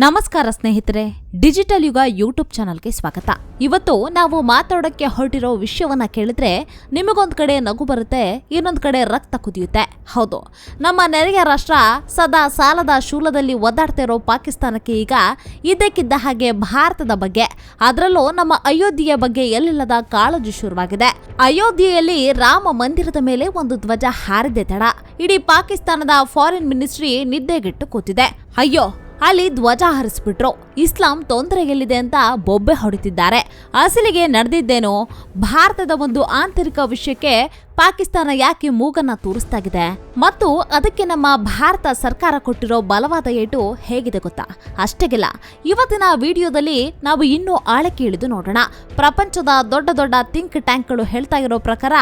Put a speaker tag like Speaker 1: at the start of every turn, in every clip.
Speaker 1: ನಮಸ್ಕಾರ ಸ್ನೇಹಿತರೆ, ಡಿಜಿಟಲ್ ಯುಗ ಯೂಟ್ಯೂಬ್ ಚಾನಲ್ಗೆ ಸ್ವಾಗತ. ಇವತ್ತು ನಾವು ಮಾತಾಡೋಕ್ಕೆ ಹೊರಟಿರೋ ವಿಷಯವನ್ನ ಕೇಳಿದ್ರೆ ನಿಮಗೊಂದ್ ಕಡೆ ನಗು ಬರುತ್ತೆ, ಇನ್ನೊಂದ್ ಕಡೆ ರಕ್ತ ಕುದಿಯುತ್ತೆ. ಹೌದು, ನಮ್ಮ ನೆರೆಯ ರಾಷ್ಟ್ರ ಸದಾ ಸಾಲದ ಶೂಲದಲ್ಲಿ ಒದ್ದಾಡ್ತಾ ಇರೋ ಪಾಕಿಸ್ತಾನಕ್ಕೆ ಈಗ ಇದಕ್ಕಿದ್ದ ಹಾಗೆ ಭಾರತದ ಬಗ್ಗೆ, ಅದರಲ್ಲೂ ನಮ್ಮ ಅಯೋಧ್ಯೆಯ ಬಗ್ಗೆ ಎಲ್ಲಿಲ್ಲದ ಕಾಳಜಿ ಶುರುವಾಗಿದೆ. ಅಯೋಧ್ಯೆಯಲ್ಲಿ ರಾಮ ಮಂದಿರದ ಮೇಲೆ ಒಂದು ಧ್ವಜ ಹಾರಿದೆ ತಡ. ಇಡೀ ಪಾಕಿಸ್ತಾನದ ಫಾರಿನ್ ಮಿನಿಸ್ಟ್ರಿ ನಿದ್ದೆಗೆಟ್ಟು ಕೂತಿದೆ. ಅಯ್ಯೋ ಅಲ್ಲಿ ಧ್ವಜ ಹರಿಸ್ಬಿಟ್ರು. ಇಸ್ಲಾಂ ತೊಂದರೆಯಲ್ಲಿದೆ ಅಂತ ಬೊಬ್ಬೆ ಹೊಡಿತಿದ್ದಾರೆ. ಅಸಲಿಗೆ ನಡೆದಿದ್ದೇನೋ ಭಾರತದ ಒಂದು ಆಂತರಿಕ ವಿಷಯಕ್ಕೆ ಪಾಕಿಸ್ತಾನ ಯಾಕೆ ಮೂಗನ್ನ ತೋರಿಸ್ತಾಗಿದೆ? ಮತ್ತು ಅದಕ್ಕೆ ನಮ್ಮ ಭಾರತ ಸರ್ಕಾರ ಕೊಟ್ಟಿರೋ ಬಲವಾದ ಏಟು ಹೇಗಿದೆ ಗೊತ್ತಾ? ಅಷ್ಟೇಗಿಲ್ಲ. ಇವತ್ತಿನ ವಿಡಿಯೋದಲ್ಲಿ ನಾವು ಇನ್ನೂ ಆಳಕ್ಕೆ ಇಳಿದು ನೋಡೋಣ. ಪ್ರಪಂಚದ ದೊಡ್ಡ ದೊಡ್ಡ ಥಿಂಕ್ ಟ್ಯಾಂಕ್ಗಳು ಹೇಳ್ತಾ ಇರೋ ಪ್ರಕಾರ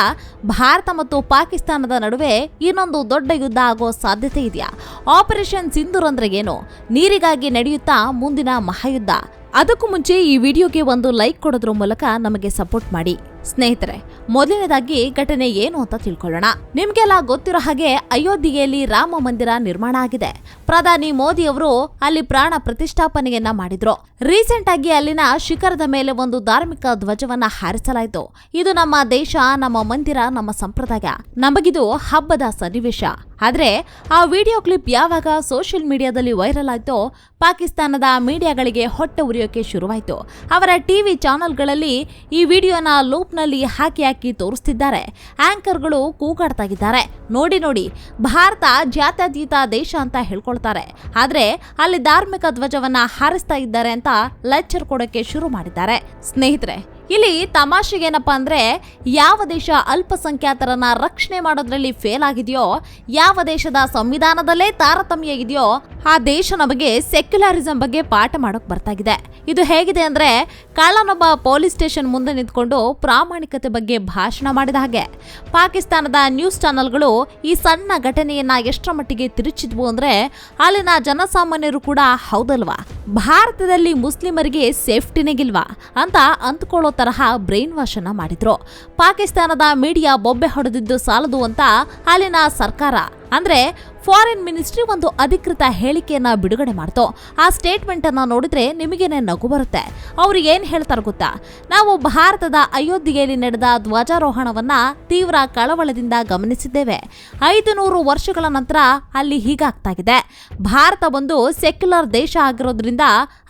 Speaker 1: ಭಾರತ ಮತ್ತು ಪಾಕಿಸ್ತಾನದ ನಡುವೆ ಇನ್ನೊಂದು ದೊಡ್ಡ ಯುದ್ಧ ಆಗೋ ಸಾಧ್ಯತೆ ಇದೆಯಾ? ಆಪರೇಷನ್ ಸಿಂಧೂರ್ ಅಂದ್ರೆ ಏನು? ನೀರಿಗಾಗಿ ನಡೆಯುತ್ತಾ ಮುಂದಿನ ಮಹಾಯುದ್ಧ? ಅದಕ್ಕೂ ಮುಂಚೆ ಈ ವಿಡಿಯೋಗೆ ಒಂದು ಲೈಕ್ ಕೊಡೋದ್ರ ಮೂಲಕ ನಮಗೆ ಸಪೋರ್ಟ್ ಮಾಡಿ. ಸ್ನೇಹಿತರೆ, ಮೊದಲನೇದಾಗಿ ಘಟನೆ ಏನು ಅಂತ ತಿಳ್ಕೊಳ್ಳೋಣ. ನಿಮ್ಗೆಲ್ಲ ಗೊತ್ತಿರೋ ಹಾಗೆ ಅಯೋಧ್ಯೆಯಲ್ಲಿ ರಾಮ ಮಂದಿರ ನಿರ್ಮಾಣ ಆಗಿದೆ. ಪ್ರಧಾನಿ ಮೋದಿ ಅವರು ಅಲ್ಲಿ ಪ್ರಾಣ ಪ್ರತಿಷ್ಠಾಪನೆಯನ್ನ ಮಾಡಿದ್ರು. ರೀಸೆಂಟ್ ಆಗಿ ಅಲ್ಲಿನ ಶಿಖರದ ಮೇಲೆ ಒಂದು ಧಾರ್ಮಿಕ ಧ್ವಜವನ್ನ ಹಾರಿಸಲಾಯಿತು. ಇದು ನಮ್ಮ ದೇಶ, ನಮ್ಮ ಮಂದಿರ, ನಮ್ಮ ಸಂಪ್ರದಾಯ. ನಮಗಿದು ಹಬ್ಬದ ಸನ್ನಿವೇಶ. ಆದ್ರೆ ಆ ವಿಡಿಯೋ ಕ್ಲಿಪ್ ಯಾವಾಗ ಸೋಷಿಯಲ್ ಮೀಡಿಯಾದಲ್ಲಿ ವೈರಲ್ ಆಯಿತೋ ಪಾಕಿಸ್ತಾನದ ಮೀಡಿಯಾಗಳಿಗೆ ಹೊಟ್ಟೆ ಉರಿಯೋಕೆ ಶುರುವಾಯಿತು. ಅವರ ಟಿವಿ ಚಾನೆಲ್ಗಳಲ್ಲಿ ಈ ವಿಡಿಯೋನ ಲೂಪ್ನಲ್ಲಿ ಹಾಕಿ ಹಾಕಿ ತೋರಿಸ್ತಿದ್ದಾರೆ. ಆಂಕರ್ಗಳು ಕೂಗಾಡ್ತಾಗಿದ್ದಾರೆ. ನೋಡಿ ನೋಡಿ, ಭಾರತ ಜಾತ್ಯತೀತ ದೇಶ ಅಂತ ಹೇಳ್ಕೊಳ್ತಾರೆ. ಆದರೆ ಅಲ್ಲಿ ಧಾರ್ಮಿಕ ಧ್ವಜವನ್ನ ಹಾರಿಸ್ತಾ ಇದ್ದಾರೆ ಅಂತ ಲೆಕ್ಚರ್ ಕೊಡೋಕೆ ಶುರು ಮಾಡಿದ್ದಾರೆ. ಸ್ನೇಹಿತರೆ ಇಲ್ಲಿ ತಮಾಷೆಗೇನಪ್ಪ ಅಂದ್ರೆ, ಯಾವ ದೇಶ ಅಲ್ಪಸಂಖ್ಯಾತರನ್ನ ರಕ್ಷಣೆ ಮಾಡೋದ್ರಲ್ಲಿ ಫೇಲ್ ಆಗಿದೆಯೋ, ಯಾವ ದೇಶದ ಸಂವಿಧಾನದಲ್ಲೇ ತಾರತಮ್ಯ ಇದೆಯೋ, ಆ ದೇಶ ನಮಗೆ ಸೆಕ್ಯುಲರಿಸಂ ಬಗ್ಗೆ ಪಾಠ ಮಾಡೋಕ್ ಬರ್ತಾಗಿದೆ. ಇದು ಹೇಗಿದೆ ಅಂದರೆ ಕಾಳನೊಬ್ಬ ಪೊಲೀಸ್ ಸ್ಟೇಷನ್ ಮುಂದೆ ನಿಂತ್ಕೊಂಡು ಪ್ರಾಮಾಣಿಕತೆ ಬಗ್ಗೆ ಭಾಷಣ ಮಾಡಿದ ಹಾಗೆ. ಪಾಕಿಸ್ತಾನದ ನ್ಯೂಸ್ ಚಾನೆಲ್ಗಳು ಈ ಸಣ್ಣ ಘಟನೆಯನ್ನು ಎಷ್ಟರ ಮಟ್ಟಿಗೆ ತಿರುಚಿದ್ವು ಅಂದರೆ ಅಲ್ಲಿನ ಜನಸಾಮಾನ್ಯರು ಕೂಡ ಹೌದಲ್ವಾ? ಭಾರತದಲ್ಲಿ ಮುಸ್ಲಿಮರಿಗೆ ಸೇಫ್ಟಿನೇಗಿಲ್ವಾ ಅಂತ ಅಂದ್ಕೊಳ್ಳೋ ತರಹ ಬ್ರೈನ್ ವಾಶ್ ಅನ್ನ ಮಾಡಿದ್ರು. ಪಾಕಿಸ್ತಾನದ ಮೀಡಿಯಾ ಬೊಬ್ಬೆ ಹೊಡೆದಿದ್ದು ಸಾಲದು ಅಂತ ಅಲ್ಲಿನ ಸರ್ಕಾರ. ಅಂದ್ರೆ ಫಾರಿನ್ ಮಿನಿಸ್ಟ್ರಿ ಒಂದು ಅಧಿಕೃತ ಹೇಳಿಕೆಯನ್ನ ಬಿಡುಗಡೆ ಮಾಡ್ತು. ಆ ಸ್ಟೇಟ್ಮೆಂಟ್ ಅನ್ನ ನೋಡಿದ್ರೆ ನಿಮಗೇನೆ ನಗು ಬರುತ್ತೆ. ಅವ್ರು ಏನ್ ಹೇಳ್ತಾರೆ ಗೊತ್ತಾ? ನಾವು ಭಾರತದ ಅಯೋಧ್ಯೆಯಲ್ಲಿ ನಡೆದ ಧ್ವಜಾರೋಹಣವನ್ನ ತೀವ್ರ ಕಳವಳದಿಂದ ಗಮನಿಸಿದ್ದೇವೆ. ಐದು ನೂರು ವರ್ಷಗಳ ನಂತರ ಅಲ್ಲಿ ಹೀಗಾಗ್ತಾಗಿದೆ. ಭಾರತ ಒಂದು ಸೆಕ್ಯುಲರ್ ದೇಶ ಆಗಿರೋದ್ರಿಂದ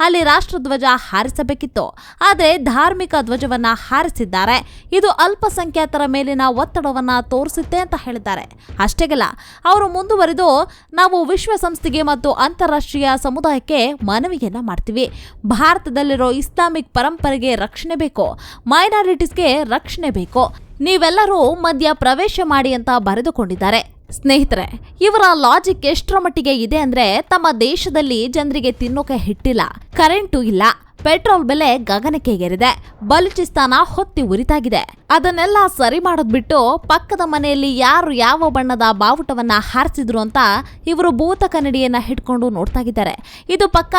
Speaker 1: ಅಲ್ಲಿ ರಾಷ್ಟ್ರಧ್ವಜ ಹಾರಿಸಬೇಕಿತ್ತು. ಆದ್ರೆ ಧಾರ್ಮಿಕ ಧ್ವಜವನ್ನ ಹಾರಿಸಿದ್ದಾರೆ. ಇದು ಅಲ್ಪಸಂಖ್ಯಾತರ ಮೇಲಿನ ಒತ್ತಡವನ್ನ ತೋರಿಸುತ್ತೆ ಅಂತ ಹೇಳಿದ್ದಾರೆ. ಅಷ್ಟೇಗಲ್ಲ ಅವರು ಮುಂದುವರೆದು ನಾವು ವಿಶ್ವಸಂಸ್ಥೆಗೆ ಮತ್ತು ಅಂತಾರಾಷ್ಟ್ರೀಯ ಸಮುದಾಯಕ್ಕೆ ಮನವಿಯನ್ನ ಮಾಡ್ತೀವಿ. ಭಾರತದಲ್ಲಿರೋ ಇಸ್ಲಾಮಿಕ್ ಪರಂಪರೆಗೆ ರಕ್ಷಣೆ ಬೇಕು. ಮೈನಾರಿಟೀಸ್ಗೆ ರಕ್ಷಣೆ ಬೇಕು. ನೀವೆಲ್ಲರೂ ಮಧ್ಯ ಪ್ರವೇಶ ಮಾಡಿ ಅಂತ ಬರೆದುಕೊಂಡಿದ್ದಾರೆ. ಸ್ನೇಹಿತರೆ, ಇವರ ಲಾಜಿಕ್ ಎಷ್ಟರ ಮಟ್ಟಿಗೆ ಇದೆ ಅಂದ್ರೆ ತಮ್ಮ ದೇಶದಲ್ಲಿ ಜನರಿಗೆ ತಿನ್ನೋಕೆ ಹಿಟ್ಟಿಲ್ಲ ಕರೆಂಟು ಇಲ್ಲ. ಪೆಟ್ರೋಲ್ ಬೆಲೆ ಗಗನಕ್ಕೆ ಏರಿದೆ ಬಲೂಚಿಸ್ತಾನ ಹೊತ್ತಿ ಉರಿತಾಗಿದೆ. ಅದನ್ನೆಲ್ಲ ಸರಿ ಮಾಡೋದ್ ಬಿಟ್ಟು ಪಕ್ಕದ ಮನೆಯಲ್ಲಿ ಯಾರು ಯಾವ ಬಣ್ಣದ ಬಾವುಟವನ್ನ ಹಾರಿಸಿದ್ರು ಅಂತ ಇವರು ಭೂತ ಕನ್ನಡಿಯನ್ನ ಹಿಡ್ಕೊಂಡು ನೋಡ್ತಾ ಇದ್ದಾರೆ. ಇದು ಪಕ್ಕ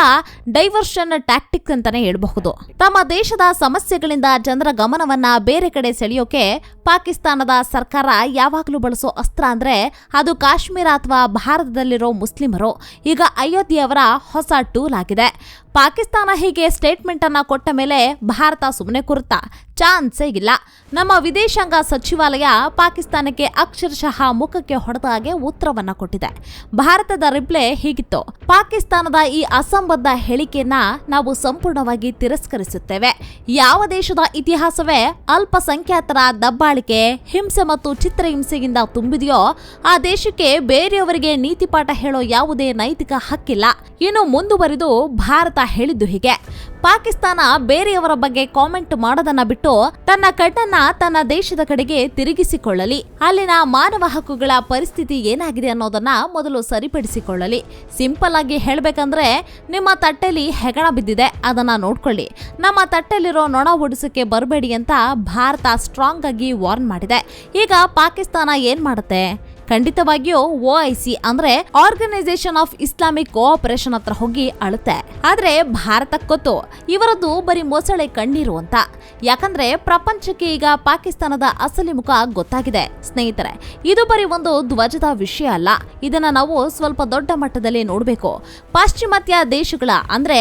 Speaker 1: ಡೈವರ್ಷನ್ ಟ್ಯಾಕ್ಟಿಕ್ಸ್ ಅಂತಾನೆ ಹೇಳಬಹುದು. ತಮ್ಮ ದೇಶದ ಸಮಸ್ಯೆಗಳಿಂದ ಜನರ ಗಮನವನ್ನ ಬೇರೆ ಕಡೆ ಸೆಳೆಯೋಕೆ ಪಾಕಿಸ್ತಾನದ ಸರ್ಕಾರ ಯಾವಾಗಲೂ ಬಳಸೋ ಅಸ್ತ್ರ ಅಂದ್ರೆ ಅದು ಕಾಶ್ಮೀರ ಅಥವಾ ಭಾರತದಲ್ಲಿರೋ ಮುಸ್ಲಿಮರು. ಈಗ ಅಯೋಧ್ಯೆಯವರ ಹೊಸ ಟೂಲ್ ಆಗಿದೆ. ಪಾಕಿಸ್ತಾನ ಹೀಗೆ ಸ್ಟೇಟ್ಮೆಂಟ್ ಅನ್ನ ಕೊಟ್ಟ ಮೇಲೆ ಭಾರತ ಸುಮ್ಮನೆ ಕೂರುತ್ತಾ. ಚಾನ್ಸೇ ಇಲ್ಲ ನಮ್ಮ ವಿದೇಶಾಂಗ ಸಚಿವಾಲಯ ಪಾಕಿಸ್ತಾನಕ್ಕೆ ಅಕ್ಷರಶಃ ಮುಖಕ್ಕೆ ಹೊಡೆದ ಹಾಗೆ ಉತ್ತರವನ್ನ ಕೊಟ್ಟಿದೆ. ಭಾರತದ ರಿಪ್ಲೈ ಹೀಗಿತ್ತು. ಪಾಕಿಸ್ತಾನದ ಈ ಅಸಂಬದ್ಧ ಹೇಳಿಕೆಯನ್ನ ನಾವು ಸಂಪೂರ್ಣವಾಗಿ ತಿರಸ್ಕರಿಸುತ್ತೇವೆ. ಯಾವ ದೇಶದ ಇತಿಹಾಸವೇ ಅಲ್ಪಸಂಖ್ಯಾತರ ದಬ್ಬಾಳಿಕೆ, ಹಿಂಸೆ ಮತ್ತು ಚಿತ್ರಹಿಂಸೆಯಿಂದ ತುಂಬಿದೆಯೋ ಆ ದೇಶಕ್ಕೆ ಬೇರೆಯವರಿಗೆ ನೀತಿ ಪಾಠ ಹೇಳೋ ಯಾವುದೇ ನೈತಿಕ ಹಕ್ಕಿಲ್ಲ. ಇನ್ನು ಮುಂದುವರಿದು ಭಾರತ ಹೇಳಿದ್ದು ಹೀಗೆ. ಪಾಕಿಸ್ತಾನ ಬೇರೆಯವರ ಬಗ್ಗೆ ಕಾಮೆಂಟ್ ಮಾಡೋದನ್ನ ಬಿಟ್ಟು ತನ್ನ ಕಣ್ಣನ್ನ ತನ್ನ ದೇಶದ ಕಡೆಗೆ ತಿರುಗಿಸಿಕೊಳ್ಳಲಿ. ಅಲ್ಲಿನ ಮಾನವ ಹಕ್ಕುಗಳ ಪರಿಸ್ಥಿತಿ ಏನಾಗಿದೆ ಅನ್ನೋದನ್ನ ಮೊದಲು ಸರಿಪಡಿಸಿಕೊಳ್ಳಲಿ. ಸಿಂಪಲ್ ಆಗಿ ಹೇಳಬೇಕಂದ್ರೆ ನಿಮ್ಮ ತಟ್ಟೆಲಿ ಹೆಗಣ ಬಿದ್ದಿದೆ, ಅದನ್ನ ನೋಡ್ಕೊಳ್ಳಿ. ನಮ್ಮ ತಟ್ಟೆಲಿರೋ ನೊಣ ಓಡಿಸೋಕೆ ಬರಬೇಡಿ ಅಂತ ಭಾರತ ಸ್ಟ್ರಾಂಗ್ ಆಗಿ ವಾರ್ನ್ ಮಾಡಿದೆ. ಈಗ ಪಾಕಿಸ್ತಾನ ಏನ್ ಮಾಡುತ್ತೆ? ಖಂಡಿತವಾಗಿಯೂ ಓ ಐ ಸಿ ಅಂದ್ರೆ ಆರ್ಗನೈಸೇಷನ್ ಆಫ್ ಇಸ್ಲಾಮಿಕ್ ಕೋಆಪರೇಷನ್ ಹತ್ರ ಹೋಗಿ ಅಳುತ್ತೆ. ಆದ್ರೆ ಭಾರತಕ್ಕೊತ್ತು ಇವರದ್ದು ಬರೀ ಮೊಸಳೆ ಕಣ್ಣೀರು ಅಂತ. ಯಾಕಂದ್ರೆ ಪ್ರಪಂಚಕ್ಕೆ ಈಗ ಪಾಕಿಸ್ತಾನದ ಅಸಲಿ ಮುಖ ಗೊತ್ತಾಗಿದೆ. ಸ್ನೇಹಿತರೆ, ಇದು ಬರೀ ಒಂದು ಧ್ವಜದ ವಿಷಯ ಅಲ್ಲ. ಇದನ್ನ ನಾವು ಸ್ವಲ್ಪ ದೊಡ್ಡ ಮಟ್ಟದಲ್ಲಿ ನೋಡಬೇಕು. ಪಾಶ್ಚಿಮಾತ್ಯ ದೇಶಗಳ ಅಂದ್ರೆ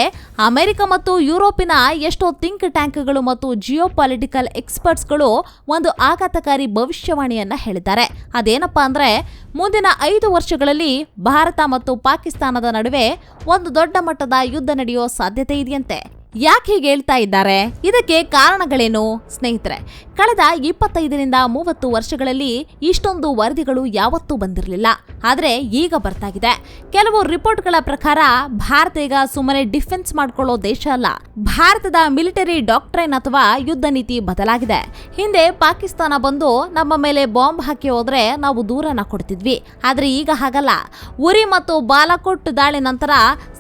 Speaker 1: ಅಮೆರಿಕ ಮತ್ತು ಯುರೋಪಿನ ಎಷ್ಟೋ ಥಿಂಕ್ ಟ್ಯಾಂಕ್ಗಳು ಮತ್ತು ಜಿಯೋ ಪಾಲಿಟಿಕಲ್ ಎಕ್ಸ್ಪರ್ಟ್ಸ್ಗಳು ಒಂದು ಆಘಾತಕಾರಿ ಭವಿಷ್ಯವಾಣಿಯನ್ನ ಹೇಳಿದ್ದಾರೆ. ಅದೇನಪ್ಪಾ ಅಂದ್ರೆ ಮುಂದಿನ ಐದು ವರ್ಷಗಳಲ್ಲಿ ಭಾರತ ಮತ್ತು ಪಾಕಿಸ್ತಾನದ ನಡುವೆ ಒಂದು ದೊಡ್ಡ ಮಟ್ಟದ ಯುದ್ಧ ನಡೆಯುವ ಸಾಧ್ಯತೆ ಇದೆಯಂತೆ. ಯಾಕೆ ಹೀಗೆ ಹೇಳ್ತಾ ಇದ್ದಾರೆ? ಇದಕ್ಕೆ ಕಾರಣಗಳೇನು? ಸ್ನೇಹಿತರೆ, ಕಳೆದ ಇಪ್ಪತ್ತೈದರಿಂದ ಮೂವತ್ತು ವರ್ಷಗಳಲ್ಲಿ ಇಷ್ಟೊಂದು ವರದಿಗಳು ಯಾವತ್ತೂ ಬಂದಿರಲಿಲ್ಲ. ಆದರೆ ಈಗ ಬರ್ತಾಗಿದೆ. ಕೆಲವು ರಿಪೋರ್ಟ್ಗಳ ಪ್ರಕಾರ ಭಾರತ ಈಗ ಸುಮ್ಮನೆ ಡಿಫೆನ್ಸ್ ಮಾಡ್ಕೊಳ್ಳೋ ದೇಶ ಅಲ್ಲ. ಭಾರತದ ಮಿಲಿಟರಿ ಡಾಕ್ಟ್ರೈನ್ ಅಥವಾ ಯುದ್ಧ ನೀತಿ ಬದಲಾಗಿದೆ. ಹಿಂದೆ ಪಾಕಿಸ್ತಾನ ಬಂದು ನಮ್ಮ ಮೇಲೆ ಬಾಂಬ್ ಹಾಕಿ ಹೋದ್ರೆ ನಾವು ದೂರನ ಕೊಡ್ತಿದ್ವಿ. ಆದರೆ ಈಗ ಹಾಗಲ್ಲ. ಉರಿ ಮತ್ತು ಬಾಲಾಕೋಟ್ ದಾಳಿ ನಂತರ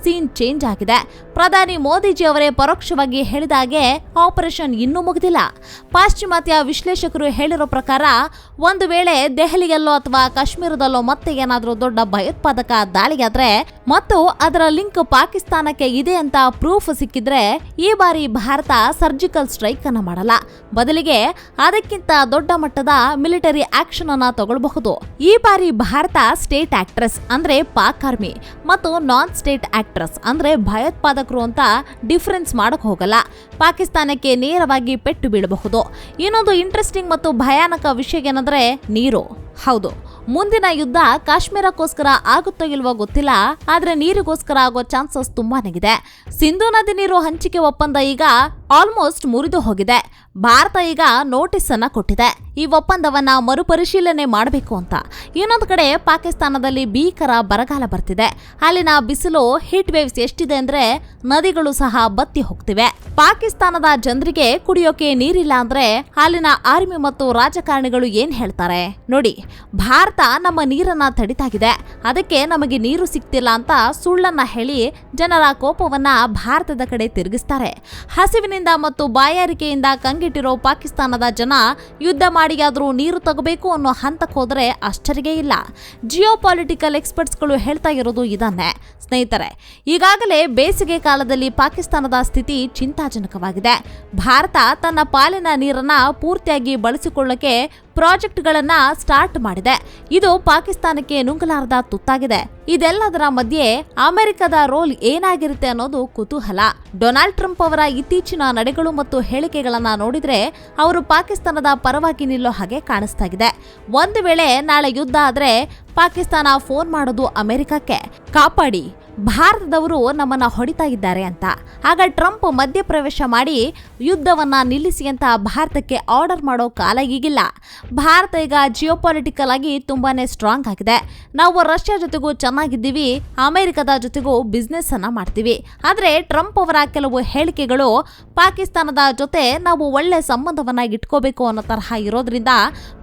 Speaker 1: ಸೀನ್ ಚೇಂಜ್ ಆಗಿದೆ. ಪ್ರಧಾನಿ ಮೋದಿಜಿ ಅವರೇ ಪರೋಕ್ಷವಾಗಿ ಹೇಳಿದಾಗೆ ಆಪರೇಷನ್ ಇನ್ನೂ ಮುಗಿದಿಲ್ಲ. ಪಾಶ್ಚಿಮಾತ್ಯ ವಿಶ್ಲೇಷಕರು ಹೇಳಿರೋ ಪ್ರಕಾರ ಒಂದು ವೇಳೆ ದೆಹಲಿಯಲ್ಲೋ ಅಥವಾ ಕಾಶ್ಮೀರದಲ್ಲೋ ಮತ್ತೆ ಏನಾದರೂ ದೊಡ್ಡ ಭಯೋತ್ಪಾದಕ ದಾಳಿಯಾದ್ರೆ ಮತ್ತು ಅದರ ಲಿಂಕ್ ಪಾಕಿಸ್ತಾನಕ್ಕೆ ಇದೆ ಅಂತ ಪ್ರೂಫ್ ಸಿಕ್ಕಿದ್ರೆ ಈ ಬಾರಿ ಭಾರತ ಸರ್ಜಿಕಲ್ ಸ್ಟ್ರೈಕ್ ಅನ್ನು ಮಾಡಲ್ಲ. ಬದಲಿಗೆ ಅದಕ್ಕಿಂತ ದೊಡ್ಡ ಮಟ್ಟದ ಮಿಲಿಟರಿ ಆಕ್ಷನ್ ಅನ್ನ ತಗೊಳ್ಬಹುದು. ಈ ಬಾರಿ ಭಾರತ ಸ್ಟೇಟ್ ಆಕ್ಟ್ರೆಸ್ ಅಂದ್ರೆ ಪಾಕ್ ಆರ್ಮಿ ಮತ್ತು ನಾನ್ ಸ್ಟೇಟ್ ಆಕ್ಟ್ರೆಸ್ ಅಂದ್ರೆ ಭಯೋತ್ಪಾದಕರು ಅಂತ ಡಿಫರೆನ್ಸ್ ಮಾಡೋಕೆ ಹೋಗಲ್ಲ. ಪಾಕಿಸ್ತಾನಕ್ಕೆ ನೇರವಾಗಿ ಪೆಟ್ಟು ಬೀಳಬಹುದು. ಇನ್ನೊಂದು ಇಂಟ್ರೆಸ್ಟಿಂಗ್ ಮತ್ತು ಭಯಾನಕ ವಿಷಯ ಏನಂದ್ರೆ ನೀರು. ಹೌದು, ಮುಂದಿನ ಯುದ್ಧ ಕಾಶ್ಮೀರಕ್ಕೋಸ್ಕರ ಆಗುತ್ತೋ ಇಲ್ವೋ ಗೊತ್ತಿಲ್ಲ, ಆದರೆ ನೀರಿಗೋಸ್ಕರ ಆಗೋ ಚಾನ್ಸಸ್ ತುಂಬಾನೇಗಿದೆ ಸಿಂಧು ನದಿ ನೀರು ಹಂಚಿಕೆ ಒಪ್ಪಂದ ಈಗ ಆಲ್ಮೋಸ್ಟ್ ಮುರಿದು ಹೋಗಿದೆ. ಭಾರತ ಈಗ ನೋಟಿಸ್ ಅನ್ನ ಕೊಟ್ಟಿದೆ. ಈ ಒಪ್ಪಂದವನ್ನ ಮರುಪರಿಶೀಲನೆ ಮಾಡಬೇಕು ಅಂತ. ಇನ್ನೊಂದು ಕಡೆ ಪಾಕಿಸ್ತಾನದಲ್ಲಿ ಭೀಕರ ಬರಗಾಲ ಬರ್ತಿದೆ. ಅಲ್ಲಿನ ಬಿಸಿಲು ಹೀಟ್ ವೇವ್ಸ್ ಎಷ್ಟಿದೆ ಅಂದ್ರೆ ನದಿಗಳು ಸಹ ಬತ್ತಿ ಹೋಗ್ತಿವೆ. ಪಾಕಿಸ್ತಾನದ ಜನರಿಗೆ ಕುಡಿಯೋಕೆ ನೀರಿಲ್ಲ ಅಂದ್ರೆ ಅಲ್ಲಿನ ಆರ್ಮಿ ಮತ್ತು ರಾಜಕಾರಣಿಗಳು ಏನ್ ಹೇಳ್ತಾರೆ? ನೋಡಿ, ಭಾರತ ನಮ್ಮ ನೀರನ್ನ ತಡಿತಾಗಿದೆ. ಅದಕ್ಕೆ ನಮಗೆ ನೀರು ಸಿಗ್ತಿಲ್ಲ ಅಂತ ಸುಳ್ಳನ್ನ ಹೇಳಿ ಜನರ ಕೋಪವನ್ನ ಭಾರತದ ಕಡೆ ತಿರುಗಿಸ್ತಾರೆ. ಹಸಿವಿನಿಂದ ಮತ್ತು ಬಾಯಾರಿಕೆಯಿಂದ ಕಂಗೆಟ್ಟಿರೋ ಪಾಕಿಸ್ತಾನದ ಜನ ಯುದ್ಧ ಮಾಡಿಯಾದರೂ ನೀರು ತಗೋಬೇಕು ಅನ್ನೋ ಹಂತಕ್ಕೆ ಹೋದರೆ ಆಶ್ಚರ್ಯ ಇಲ್ಲ. ಜಿಯೋ ಪಾಲಿಟಿಕಲ್ ಎಕ್ಸ್ಪರ್ಟ್ಸ್ಗಳು ಹೇಳ್ತಾ ಇರೋದು ಇದನ್ನೇ ಸ್ನೇಹಿತರೆ, ಈಗಾಗಲೇ ಬೇಸಿಗೆ ಕಾಲದಲ್ಲಿ ಪಾಕಿಸ್ತಾನದ ಸ್ಥಿತಿ ಚಿಂತಾಜನಕವಾಗಿದೆ. ಭಾರತ ತನ್ನ ಪಾಲಿನ ನೀರನ್ನು ಪೂರ್ತಿಯಾಗಿ ಬಳಸಿಕೊಳ್ಳಕ್ಕೆ ಪ್ರಾಜೆಕ್ಟ್ಗಳನ್ನ ಸ್ಟಾರ್ಟ್ ಮಾಡಿದೆ. ಇದು ಪಾಕಿಸ್ತಾನಕ್ಕೆ ನುಂಗಲಾರದ ತುತ್ತಾಗಿದೆ. ಇದೆಲ್ಲದರ ಮಧ್ಯೆ ಅಮೆರಿಕದ ರೋಲ್ ಏನಾಗಿರುತ್ತೆ ಅನ್ನೋದು ಕುತೂಹಲ. ಡೊನಾಲ್ಡ್ ಟ್ರಂಪ್ ಅವರ ಇತ್ತೀಚಿನ ನಡೆಗಳು ಮತ್ತು ಹೇಳಿಕೆಗಳನ್ನ ನೋಡಿದ್ರೆ ಅವರು ಪಾಕಿಸ್ತಾನದ ಪರವಾಗಿ ನಿಲ್ಲೋ ಹಾಗೆ ಕಾಣಿಸ್ತಾ ಇದೆ ಒಂದು ವೇಳೆ ನಾಳೆ ಯುದ್ಧ ಆದ್ರೆ ಪಾಕಿಸ್ತಾನ ಫೋನ್ ಮಾಡೋದು ಅಮೆರಿಕಕ್ಕೆ. ಕಾಪಾಡಿ. ಭಾರತದವರು ನಮ್ಮನ್ನ ಹೊಡಿತಾ ಇದ್ದಾರೆ ಅಂತ. ಆಗ ಟ್ರಂಪ್ ಮಧ್ಯಪ್ರವೇಶ ಮಾಡಿ ಯುದ್ಧವನ್ನ ನಿಲ್ಲಿಸಿ ಅಂತ ಭಾರತಕ್ಕೆ ಆರ್ಡರ್ ಮಾಡೋ ಕಾಲ ಈಗಿಲ್ಲ. ಭಾರತ ಈಗ ಜಿಯೋಪಾಲಿಟಿಕಲ್ ಆಗಿ ತುಂಬಾನೇ ಸ್ಟ್ರಾಂಗ್ ಆಗಿದೆ. ನಾವು ರಷ್ಯಾ ಜೊತೆಗೂ ಚೆನ್ನಾಗಿದ್ದೀವಿ, ಅಮೆರಿಕದ ಜೊತೆಗೂ ಬಿಸ್ನೆಸ್ ಅನ್ನ ಮಾಡ್ತೀವಿ. ಆದರೆ ಟ್ರಂಪ್ ಅವರ ಕೆಲವು ಹೇಳಿಕೆಗಳು ಪಾಕಿಸ್ತಾನದ ಜೊತೆ ನಾವು ಒಳ್ಳೆ ಸಂಬಂಧವನ್ನ ಇಟ್ಕೋಬೇಕು ಅನ್ನೋ ತರಹ ಇರೋದ್ರಿಂದ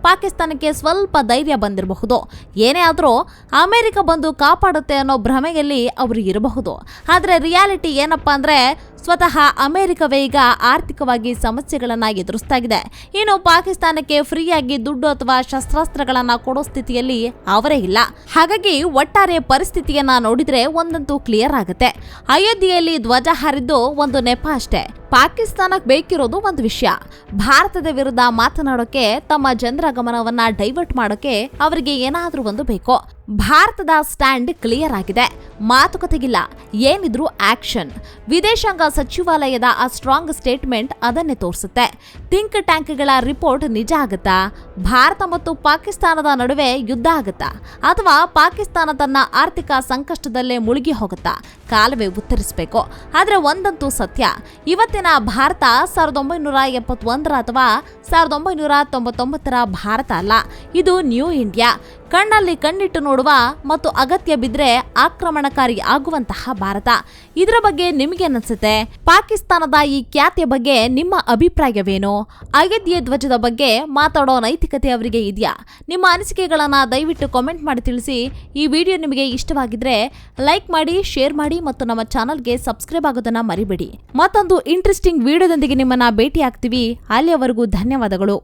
Speaker 1: ಪಾಕಿಸ್ತಾನಕ್ಕೆ ಸ್ವಲ್ಪ ಧೈರ್ಯ ಬಂದಿರಬಹುದು. ಏನೇ ಆದರೂ ಅಮೆರಿಕ ಬಂದು ಕಾಪಾಡುತ್ತೆ ಅನ್ನೋ ಭ್ರಮೆಯಲ್ಲಿ ಅವರು ಇರಬಹುದು. ಆದರೆ ರಿಯಾಲಿಟಿ ಏನಪ್ಪ ಅಂದ್ರೆ ಸ್ವತಃ ಅಮೆರಿಕವೇ ಈಗ ಆರ್ಥಿಕವಾಗಿ ಸಮಸ್ಯೆಗಳನ್ನು ಎದುರಿಸ್ತಾ ಇದೆ ಇನ್ನು ಪಾಕಿಸ್ತಾನಕ್ಕೆ ಫ್ರೀಯಾಗಿ ದುಡ್ಡು ಅಥವಾ ಶಸ್ತ್ರಾಸ್ತ್ರಗಳನ್ನು ಕೊಡೋ ಸ್ಥಿತಿಯಲ್ಲಿ ಅವರೇ ಇಲ್ಲ. ಹಾಗಾಗಿ ಒಟ್ಟಾರೆ ಪರಿಸ್ಥಿತಿಯನ್ನ ನೋಡಿದ್ರೆ ಒಂದಂತೂ ಕ್ಲಿಯರ್ ಆಗುತ್ತೆ. ಅಯೋಧ್ಯೆಯಲ್ಲಿ ಧ್ವಜ ಹಾರಿದ್ದು ಒಂದು ನೆಪ ಅಷ್ಟೇ. ಪಾಕಿಸ್ತಾನಕ್ಕೆ ಬೇಕಿರೋದು ಒಂದು ವಿಷಯ. ಭಾರತದ ವಿರುದ್ಧ ಮಾತನಾಡೋಕೆ, ತಮ್ಮ ಜನರ ಗಮನವನ್ನ ಡೈವರ್ಟ್ ಮಾಡೋಕೆ ಅವರಿಗೆ ಏನಾದರೂ ಒಂದು ಬೇಕು. ಭಾರತದ ಸ್ಟ್ಯಾಂಡ್ ಕ್ಲಿಯರ್ ಆಗಿದೆ. ಮಾತುಕತೆಗಿಲ್ಲ. ಏನಿದ್ರು ಆಕ್ಷನ್ ವಿದೇಶಾಂಗ ಸಚಿವಾಲಯದ ಆ ಸ್ಟ್ರಾಂಗ್ ಸ್ಟೇಟ್ಮೆಂಟ್ ಅದನ್ನೇ ತೋರಿಸುತ್ತೆ. ಥಿಂಕ್ ಟ್ಯಾಂಕ್ಗಳ ರಿಪೋರ್ಟ್ ನಿಜ ಆಗುತ್ತಾ? ಭಾರತ ಮತ್ತು ಪಾಕಿಸ್ತಾನದ ನಡುವೆ ಯುದ್ಧ ಆಗುತ್ತಾ? ಅಥವಾ ಪಾಕಿಸ್ತಾನ ತನ್ನ ಆರ್ಥಿಕ ಸಂಕಷ್ಟದಲ್ಲೇ ಮುಳುಗಿ ಹೋಗುತ್ತಾ? ಕಾಲವೇ ಉತ್ತರಿಸಬೇಕು. ಆದರೆ ಒಂದಂತೂ ಸತ್ಯ. ಇವತ್ತಿನ ಭಾರತ ಸಾವಿರದ ಒಂಬೈನೂರ ಎಪ್ಪತ್ತೊಂದರ ಅಥವಾ ಸಾವಿರದ ಒಂಬೈನೂರ ತೊಂಬತ್ತೊಂಬತ್ತರ ಭಾರತ ಅಲ್ಲ. ಇದು ನ್ಯೂ ಇಂಡಿಯಾ ಕಣ್ಣಲ್ಲಿ ಕಣ್ಣಿಟ್ಟು ನೋಡುವ ಮತ್ತು ಅಗತ್ಯ ಬಿದ್ದರೆ ಆಕ್ರಮಣಕಾರಿ ಆಗುವಂತಹ ಭಾರತ. ಇದರ ಬಗ್ಗೆ ನಿಮಗೇನನ್ಸುತ್ತೆ ಪಾಕಿಸ್ತಾನದ ಈ ಖ್ಯಾತಿಯ ಬಗ್ಗೆ ನಿಮ್ಮ ಅಭಿಪ್ರಾಯವೇನು? ಅಯೋಧ್ಯೆ ಧ್ವಜದ ಬಗ್ಗೆ ಮಾತಾಡೋ ನೈತಿಕತೆ ಅವರಿಗೆ ಇದೆಯಾ? ನಿಮ್ಮ ಅನಿಸಿಕೆಗಳನ್ನ ದಯವಿಟ್ಟು ಕಾಮೆಂಟ್ ಮಾಡಿ ತಿಳಿಸಿ. ಈ ವಿಡಿಯೋ ನಿಮಗೆ ಇಷ್ಟವಾಗಿದ್ರೆ ಲೈಕ್ ಮಾಡಿ ಶೇರ್ ಮಾಡಿ ಮತ್ತು ನಮ್ಮ ಚಾನಲ್ಗೆ ಸಬ್ಸ್ಕ್ರೈಬ್ ಆಗೋದನ್ನ ಮರಿಬೇಡಿ. ಮತ್ತೊಂದು ಇಂಟ್ರೆಸ್ಟಿಂಗ್ ವಿಡಿಯೋದೊಂದಿಗೆ ನಿಮ್ಮನ್ನ ಭೇಟಿ ಆಗ್ತೀವಿ ಅಲ್ಲಿಯವರೆಗೂ ಧನ್ಯವಾದಗಳು.